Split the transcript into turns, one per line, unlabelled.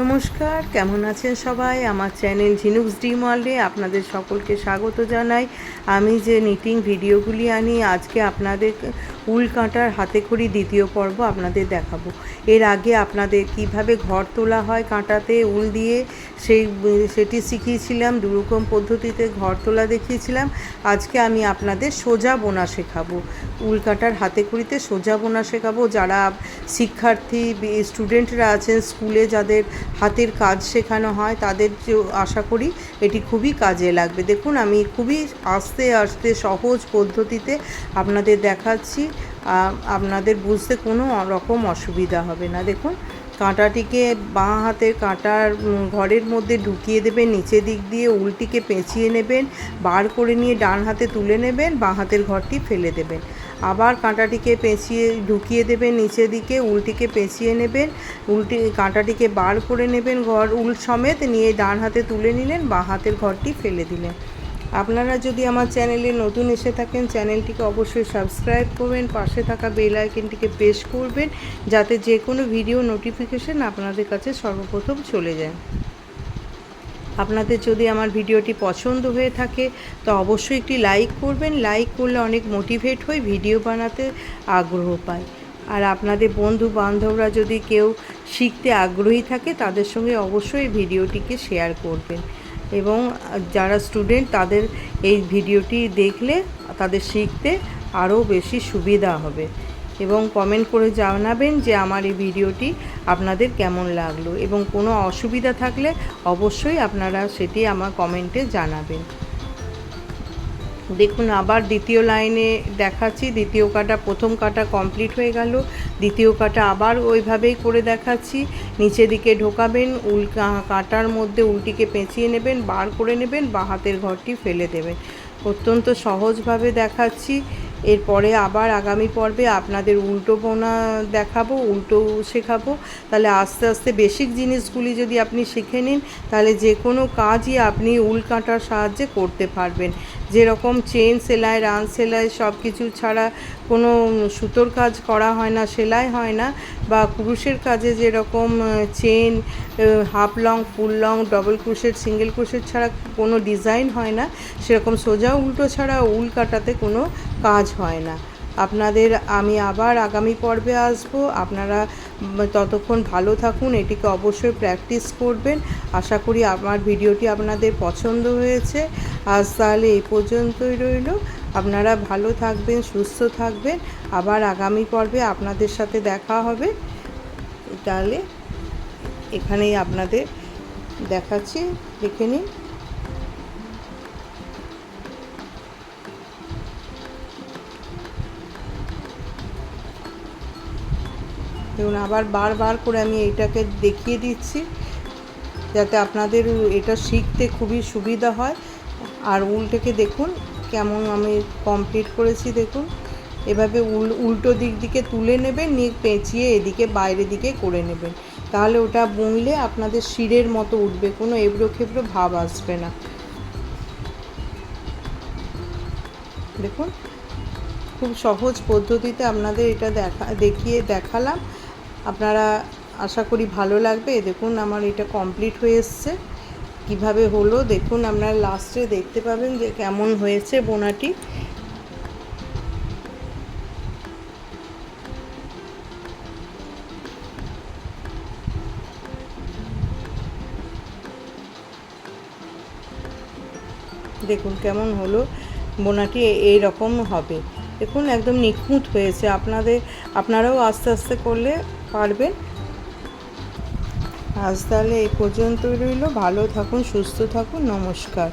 নমস্কার, কেমন আছেন সবাই? আমার চ্যানেল ঝিনুকস ডিম ওয়ার্ল্ডে আপনাদের সকলকে স্বাগত জানাই। আমি যে নিটিং ভিডিওগুলি আনি, আজকে আপনাদের উল কাঁটার হাতে খড়ি দ্বিতীয় পর্ব আপনাদের দেখাবো। এর আগে আপনাদের কীভাবে ঘর তোলা হয় কাঁটাতে উল দিয়ে, সেই, সেটি শিখিয়েছিলাম, দুরকম পদ্ধতিতে ঘর তোলা দেখিয়েছিলাম। আজকে আমি আপনাদের সোজা বোনা শেখাবো। উল কাঁটার হাতে খড়িতে সোজা বোনা শেখাবো। যারা শিক্ষার্থী স্টুডেন্টরা আছেন, স্কুলে যাদের হাতের কাজ শেখানো হয়, তাদের আশা করি এটি খুবই কাজে লাগবে। দেখুন, আমি খুবই আস্তে আস্তে, সহজ পদ্ধতিতে আপনাদের দেখাচ্ছি। আপনাদের বুঝতে কোনো রকম অসুবিধা হবে না। দেখুন, কাঁটাটিকে বাঁ হাতের কাঁটার ঘরের মধ্যে ঢুকিয়ে দেবেন, নিচের দিক দিয়ে উলটিকে পেঁচিয়ে নেবেন, বার করে নিয়ে ডান হাতে তুলে নেবেন, বাঁ হাতের ঘরটি ফেলে দেবেন। আবার কাঁটাটিকে পেঁচিয়ে, ঢুকিয়ে দেবেন নিচে দিকে উলটিকে পেঁচিয়ে নেবেন, উলটি, কাঁটাটিকে বার করে নেবেন ঘর উল সমেত, নিয়ে ডান হাতে তুলে নিলেন, বাঁ হাতের ঘরটি ফেলে দিলেন। আপনারা যদি আমার চ্যানেলে নতুন এসে থাকেন, চ্যানেলটিকে অবশ্যই সাবস্ক্রাইব করবেন, পাশে থাকা বেল আইকনটিকে প্রেস করবেন, যাতে যে কোনো ভিডিও নোটিফিকেশন আপনাদের কাছে সর্বপ্রথম চলে যায়। আপনাদের যদি আমার ভিডিওটি পছন্দ হয়ে থাকে, তো অবশ্যই একটি লাইক করবেন। লাইক করলে অনেক মোটিভেট হয়ে ভিডিও বানাতে আগ্রহ পায়। আর আপনাদের বন্ধু বান্ধবরা যদি কেউ শিখতে আগ্রহী থাকে, তাদের সঙ্গে অবশ্যই ভিডিওটিকে শেয়ার করবেন। এবং যারা স্টুডেন্ট তাদের এই ভিডিওটি দেখলে তাদের শিখতে আরও বেশি সুবিধা হবে। এবং কমেন্ট করে জানাবেন যে আমার এই ভিডিওটি আপনাদের কেমন লাগল এবং কোনো অসুবিধা থাকলে অবশ্যই আপনারা সেটি আমার কমেন্টে জানাবেন। দেখুন, আবার দ্বিতীয় লাইনে দেখাচ্ছি। দ্বিতীয় কাটা, প্রথম কাটা কমপ্লিট হয়ে গেল। দ্বিতীয় কাটা আবার ওইভাবেই করে দেখাচ্ছি। নিচে দিকে ঢোকাবেন, উল কাটার মধ্যে উলটিকে পেঁচিয়ে নেবেন, বার করে নেবেন বা হাতের ঘরটি ফেলে দেবেন। অত্যন্ত সহজভাবে দেখাচ্ছি। এরপরে আবার আগামী পর্বে আপনাদের উল্টো বোনা দেখাবো, উল্টো শেখাবো। তাহলে আস্তে আস্তে বেসিক জিনিসগুলি যদি আপনি শিখে নিন, তাহলে যে কোনো কাজই আপনি উল কাঁটার সাহায্যে করতে পারবেন। যেরকম চেন সেলাই রান সেলাই সব কিছু ছাড়া কোনো সুতোর কাজ করা হয় না, সেলাই হয় না, বা ক্রুশের কাজে যেরকম chain half long full long double ক্রুশের সিঙ্গেল ক্রুশের ছাড়া কোনো ডিজাইন হয় না, সেরকম সোজা উল্টো ছাড়া উল কাটাতে কোনো কাজ হয় না। আপনাদের, আমি আবার আগামী পর্বে আসব, আপনারা ততক্ষণ ভালো থাকুন, এটিকে অবশ্যই প্র্যাকটিস করবেন। আশা করি আমার ভিডিওটি আপনাদের পছন্দ হয়েছে। আজ তাহলে এই পর্যন্তই রইল। আপনারা ভালো থাকবেন, সুস্থ থাকবেন। আবার আগামী পর্বে আপনাদের সাথে দেখা হবে। তাহলে এখানেই আপনাদের দেখাচ্ছি, দেখে নিন। দেখুন, আবার বারবার করে আমি এইটাকে দেখিয়ে দিচ্ছি, যাতে আপনাদের এটা শিখতে খুবই সুবিধা হয়। আর উলটাকে দেখুন কেমন আমি কমপ্লিট করেছি দেখুন। এভাবে উল উল্টো দিক দিকে তুলে নেবেন, নিয়ে পেঁচিয়ে এদিকে বাইরে দিকে করে নেবেন। তাহলে ওটা বুনলে আপনাদের শিরের মতো উঠবে, কোনো এবড়ো খেবড়ো ভাব আসবে না। দেখুন, খুব সহজ পদ্ধতিতে আপনাদের এটা দেখা, দেখিয়ে দেখালাম। আপনারা আশা করি ভালো লাগবে। দেখুন, আমার এটা কমপ্লিট হয়ে এসছে। কীভাবে হলো, দেখুন আপনারা লাস্টে দেখতে পাবেন যে কেমন হয়েছে বোনাটি। দেখুন কেমন হলো বোনাটি এই রকম হবে। দেখুন একদম নিখুঁত হয়েছে। আপনাদের, আপনারাও আস্তে আস্তে করলে পারবেন। আজ তাহলে এই পর্যন্ত রইল। ভালো থাকুন সুস্থ থাকুন নমস্কার।